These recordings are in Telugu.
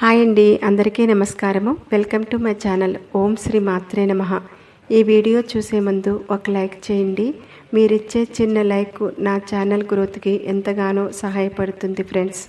హాయ్ అండి అందరికీ నమస్కారము. Welcome to my channel. ఓం శ్రీ మాత్రే నమ. ఈ వీడియో చూసే ముందు ఒక లైక్ చేయండి. మీరిచ్చే చిన్న లైక్ నా ఛానల్ గ్రోత్కి ఎంతగానో సహాయపడుతుంది ఫ్రెండ్స్.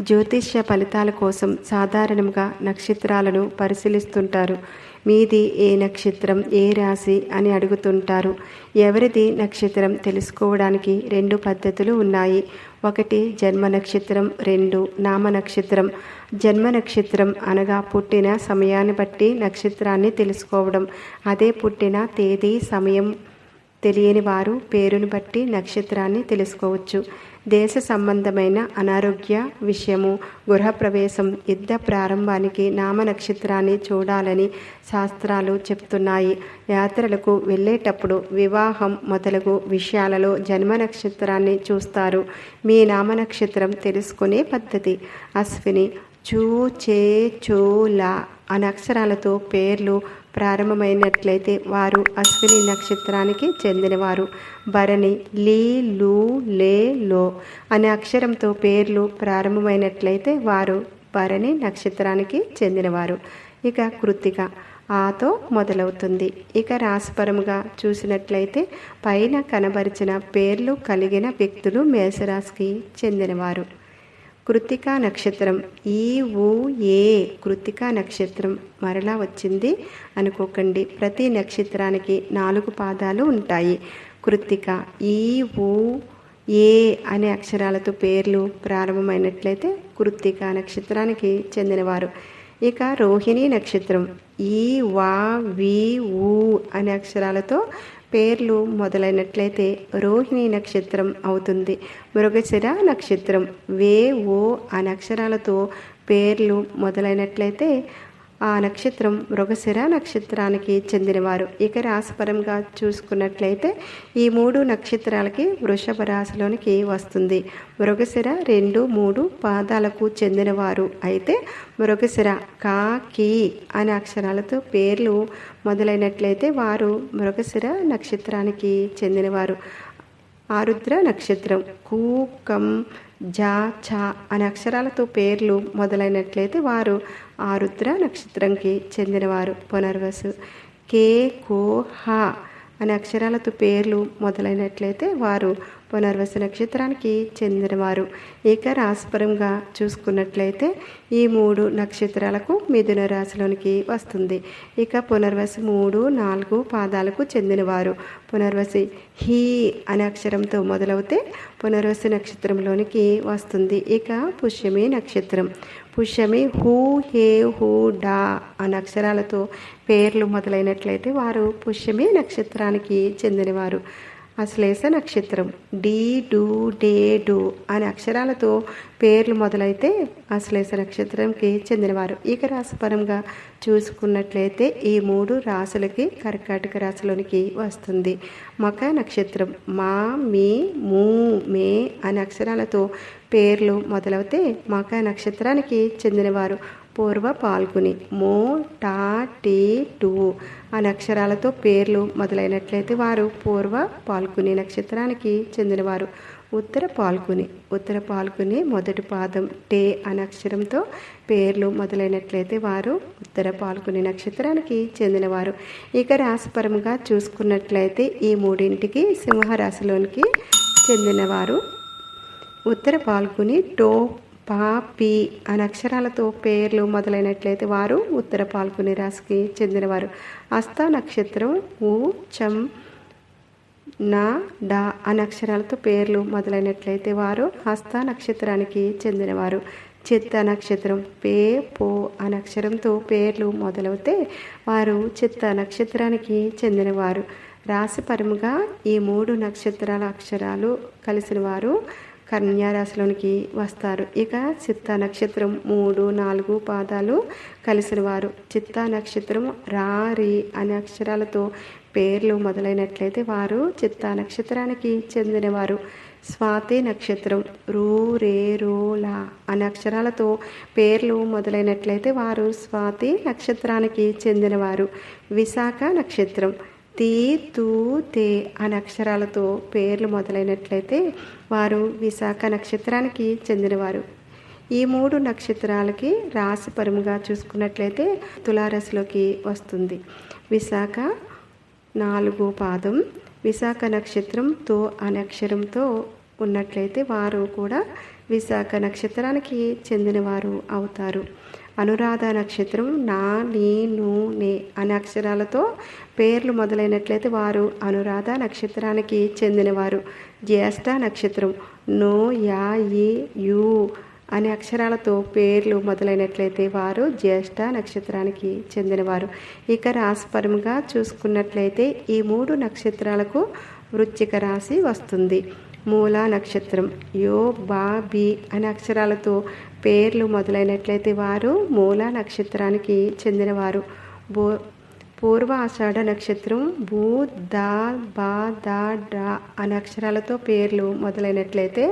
జ్యోతిష్య ఫలితాల కోసం సాధారణంగా నక్షత్రాలను పరిశీలిస్తుంటారు. మీది ఏ నక్షత్రం ఏ రాశి అని అడుగుతుంటారు. ఎవరిది నక్షత్రం తెలుసుకోవడానికి రెండు పద్ధతులు ఉన్నాయి. ఒకటి జన్మ నక్షత్రం. రెండు నామ నక్షత్రం. జన్మ నక్షత్రం అనగా పుట్టిన సమయాన్ని బట్టి నక్షత్రాన్ని తెలుసుకోవడం. అదే పుట్టిన తేదీ సమయం తెలియని వారు పేరును బట్టి నక్షత్రాన్ని తెలుసుకోవచ్చు. దేశ సంబంధమైన అనారోగ్య విషయము గృహప్రవేశం యుద్ధ ప్రారంభానికి నామ నక్షత్రాన్ని చూడాలని శాస్త్రాలు చెప్తున్నాయి. యాత్రలకు వెళ్ళేటప్పుడు వివాహం మొదలగు విషయాలలో జన్మ నక్షత్రాన్ని చూస్తారు. మీ నామ నక్షత్రం తెలుసుకునే పద్ధతి. అశ్విని చూ చే చూ లా అనే అక్షరాలతో పేర్లు ప్రారంభమైనట్లయితే వారు అశ్విని నక్షత్రానికి చెందినవారు. భరణి లీ లూ లే లో అనే అక్షరంతో పేర్లు ప్రారంభమైనట్లయితే వారు భరణి నక్షత్రానికి చెందినవారు. ఇక కృత్తిక ఆతో మొదలవుతుంది. ఇక రాశిపరముగా చూసినట్లయితే పైన కనబరిచిన పేర్లు కలిగిన వ్యక్తులు మేషరాశికి చెందినవారు. కృతికా నక్షత్రం. ఈ ఊ ఏ కృతికా నక్షత్రం మరలా వచ్చింది అనుకోకండి. ప్రతి నక్షత్రానికి నాలుగు పాదాలు ఉంటాయి. కృతిక ఈ ఊ ఏ అనే అక్షరాలతో పేర్లు ప్రారంభమైనట్లయితే కృత్తిక నక్షత్రానికి చెందినవారు. ఇక రోహిణి నక్షత్రం. ఈ వా వి ఊ అనే అక్షరాలతో పేర్లు మొదలైనట్లయితే రోహిణి నక్షత్రం అవుతుంది. మృగశిర నక్షత్రం వే ఓ అనే అక్షరాలతో పేర్లు మొదలైనట్లయితే ఆ నక్షత్రం మృగశిర నక్షత్రానికి చెందినవారు. ఇక రాశిపరంగా చూసుకున్నట్లయితే ఈ మూడు నక్షత్రాలకి వృషభ రాశిలోనికి వస్తుంది. మృగశిర రెండు మూడు పాదాలకు చెందినవారు. అయితే మృగశిర కా కీ అనే అక్షరాలతో పేర్లు మొదలైనట్లయితే వారు మృగశిర నక్షత్రానికి చెందినవారు. ఆరుద్ర నక్షత్రం కూ కం జా చ అనే అక్షరాలతో పేర్లు మొదలైనట్లయితే వారు ఆరుద్ర నక్షత్రంకి చెందినవారు. పునర్వసు. కే కో హ అనే అక్షరాలతో పేర్లు మొదలైనట్లయితే వారు పునర్వసు నక్షత్రానికి చెందినవారు. ఇక రాశిపరంగా చూసుకున్నట్లయితే ఈ మూడు నక్షత్రాలకు మిథున రాశిలోనికి వస్తుంది. ఇక పునర్వసి మూడు నాలుగు పాదాలకు చెందినవారు. పునర్వసి హీ అనే అక్షరంతో మొదలవుతే పునర్వసి నక్షత్రంలోనికి వస్తుంది. ఇక పుష్యమి నక్షత్రం. పుష్యమి హూ హే హూ డా అనే అక్షరాలతో పేర్లు మొదలైనట్లయితే వారు పుష్యమి నక్షత్రానికి చెందినవారు. అశ్లేష నక్షత్రం. డి డు డే డు అనే అక్షరాలతో పేర్లు మొదలైతే అశ్లేష నక్షత్రంకి చెందినవారు. ఇక రాశిపరంగా చూసుకున్నట్లయితే ఈ మూడు రాశులకి కర్కాటక రాశిలోనికి వస్తుంది. మక నక్షత్రం. మా మీ మూ మే అనే అక్షరాలతో పేర్లు మొదలవుతే మక నక్షత్రానికి చెందినవారు. పూర్వ పాల్గొని. మో టా టీ టు అనే అక్షరాలతో పేర్లు మొదలైనట్లయితే వారు పూర్వ పాల్గొని నక్షత్రానికి చెందినవారు. ఉత్తర పాల్గొని. ఉత్తర పాల్గొని మొదటి పాదం టే అనే అక్షరంతో పేర్లు మొదలైనట్లయితే వారు ఉత్తర పాల్గొని నక్షత్రానికి చెందినవారు. ఇక రాశిపరంగా చూసుకున్నట్లయితే ఈ మూడింటికి సింహరాశిలోనికి చెందినవారు. ఉత్తర పాల్గొని టో పాపి అనక్షరాలతో అనే అక్షరాలతో పేర్లు మొదలైనట్లయితే వారు ఉత్తర పాల్గొని రాశికి చెందినవారు. హస్త నక్షత్రం ఊ చం నా డా అనే అక్షరాలతో పేర్లు మొదలైనట్లయితే వారు హస్త నక్షత్రానికి చెందినవారు. చిత్త నక్షత్రం పే పో అనే అక్షరంతో పేర్లు మొదలవుతే వారు చిత్త నక్షత్రానికి చెందినవారు. రాశిపరముగా ఈ మూడు నక్షత్రాల అక్షరాలు కలిసిన వారు కన్యారాశిలోనికి వస్తారు. ఇక చిత్త నక్షత్రం మూడు నాలుగు పాదాలు కలిసిన వారు చిత్త నక్షత్రం రారి అనే అక్షరాలతో పేర్లు మొదలైనట్లయితే వారు చిత్త నక్షత్రానికి చెందినవారు. స్వాతి నక్షత్రం రూ రే రో లా అనే అక్షరాలతో పేర్లు మొదలైనట్లయితే వారు స్వాతి నక్షత్రానికి చెందినవారు. విశాఖ నక్షత్రం తీ తూ తే అనే అక్షరాలతో పేర్లు మొదలైనట్లయితే వారు విశాఖ నక్షత్రానికి చెందినవారు. ఈ మూడు నక్షత్రాలకి రాశి పరముగా చూసుకున్నట్లయితే తులారాశిలోకి వస్తుంది. విశాఖ నాలుగో పాదం విశాఖ నక్షత్రం తో అనే అక్షరంతో ఉన్నట్లయితే వారు కూడా విశాఖ నక్షత్రానికి చెందినవారు అవుతారు. అనురాధ నక్షత్రం నా నీ ను నే అనే అక్షరాలతో పేర్లు మొదలైనట్లయితే వారు అనురాధ నక్షత్రానికి చెందినవారు. జ్యేష్ఠ నక్షత్రం నో యా ఈ యు అనే అక్షరాలతో పేర్లు మొదలైనట్లయితే వారు జ్యేష్ఠ నక్షత్రానికి చెందినవారు. ఇక రాశిపరముగా చూసుకున్నట్లయితే ఈ మూడు నక్షత్రాలకు వృచ్చిక రాశి వస్తుంది. మూలా నక్షత్రం. యో బా బి అనే అక్షరాలతో పేర్లు మొదలైనట్లయితే వారు మూలా నక్షత్రానికి చెందినవారు. బో పూర్వ ఆషాఢ నక్షత్రం భూ దా బా దా డా అనే అక్షరాలతో పేర్లు మొదలైనట్లయితే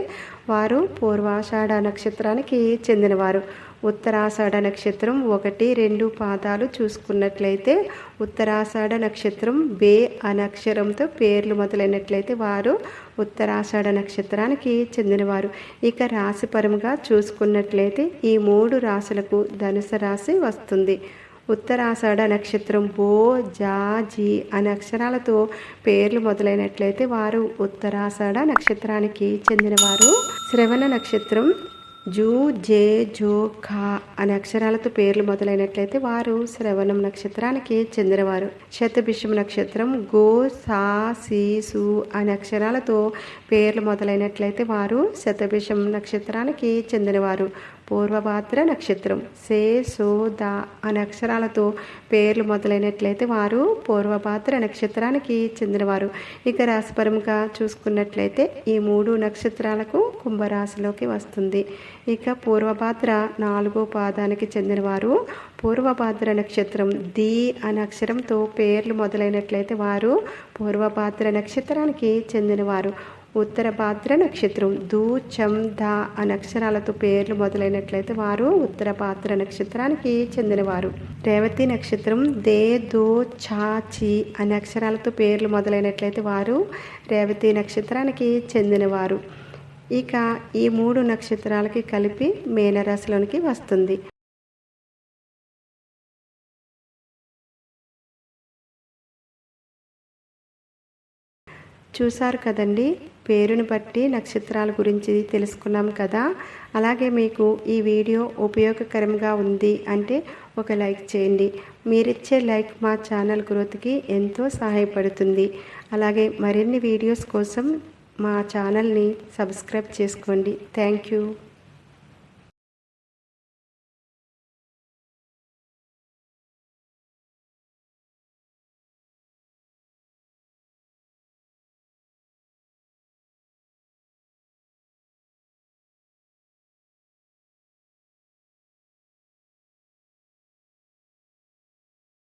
వారు పూర్వాషాఢ నక్షత్రానికి చెందినవారు. ఉత్తరాషాఢ నక్షత్రం ఒకటి రెండు పాదాలు చూసుకున్నట్లయితే ఉత్తరాషాఢ నక్షత్రం బే అనక్షరంతో పేర్లు మొదలైనట్లయితే వారు ఉత్తరాషాఢ నక్షత్రానికి చెందినవారు. ఇక రాశిపరముగా చూసుకున్నట్లయితే ఈ మూడు రాశులకు ధనుసు రాశి వస్తుంది. ఉత్తరాషాఢ నక్షత్రం బో జా జీ అనే అక్షరాలతో పేర్లు మొదలైనట్లయితే వారు ఉత్తరాషాఢ నక్షత్రానికి చెందినవారు. శ్రవణ నక్షత్రం జూ జే జో ఖా అనే అక్షరాలతో పేర్లు మొదలైనట్లయితే వారు శ్రవణం నక్షత్రానికి చెందినవారు. శతభిషం నక్షత్రం గో సా సి సు అనే అక్షరాలతో పేర్లు మొదలైనట్లయితే వారు శతభిషం నక్షత్రానికి చెందినవారు. పూర్వభాద్ర నక్షత్రం. సే సో ద అనే అక్షరాలతో పేర్లు మొదలైనట్లయితే వారు పూర్వభాద్ర నక్షత్రానికి చెందినవారు. ఇక రాశిపరముగా చూసుకున్నట్లయితే ఈ మూడు నక్షత్రాలకు కుంభరాశిలోకి వస్తుంది. ఇక పూర్వభాద్ర నాలుగో పాదానికి చెందినవారు. పూర్వభాద్ర నక్షత్రం ది అనే అక్షరంతో పేర్లు మొదలైనట్లయితే వారు పూర్వభాద్ర నక్షత్రానికి చెందినవారు. ఉత్తర భాద్ర నక్షత్రం. దూ చం ద అనే అక్షరాలతో పేర్లు మొదలైనట్లయితే వారు ఉత్తర భాద్ర నక్షత్రానికి చెందినవారు. రేవతి నక్షత్రం. దే దో ఛా చి అనే అక్షరాలతో పేర్లు మొదలైనట్లయితే వారు రేవతి నక్షత్రానికి చెందినవారు. ఇక ఈ మూడు నక్షత్రాలకి కలిపి మేనరాశిలోనికి వస్తుంది. చూసారు కదండి? పేరును బట్టి నక్షత్రాల గురించి తెలుసుకున్నాం కదా. అలాగే మీకు ఈ వీడియో ఉపయోగకరంగా ఉంది అంటే ఒక లైక్ చేయండి. మీరిచ్చే లైక్ మా ఛానల్ గ్రోత్కి ఎంతో సహాయపడుతుంది. అలాగే మరిన్ని వీడియోస్ కోసం మా ఛానల్ని సబ్స్క్రైబ్ చేసుకోండి. Thank you.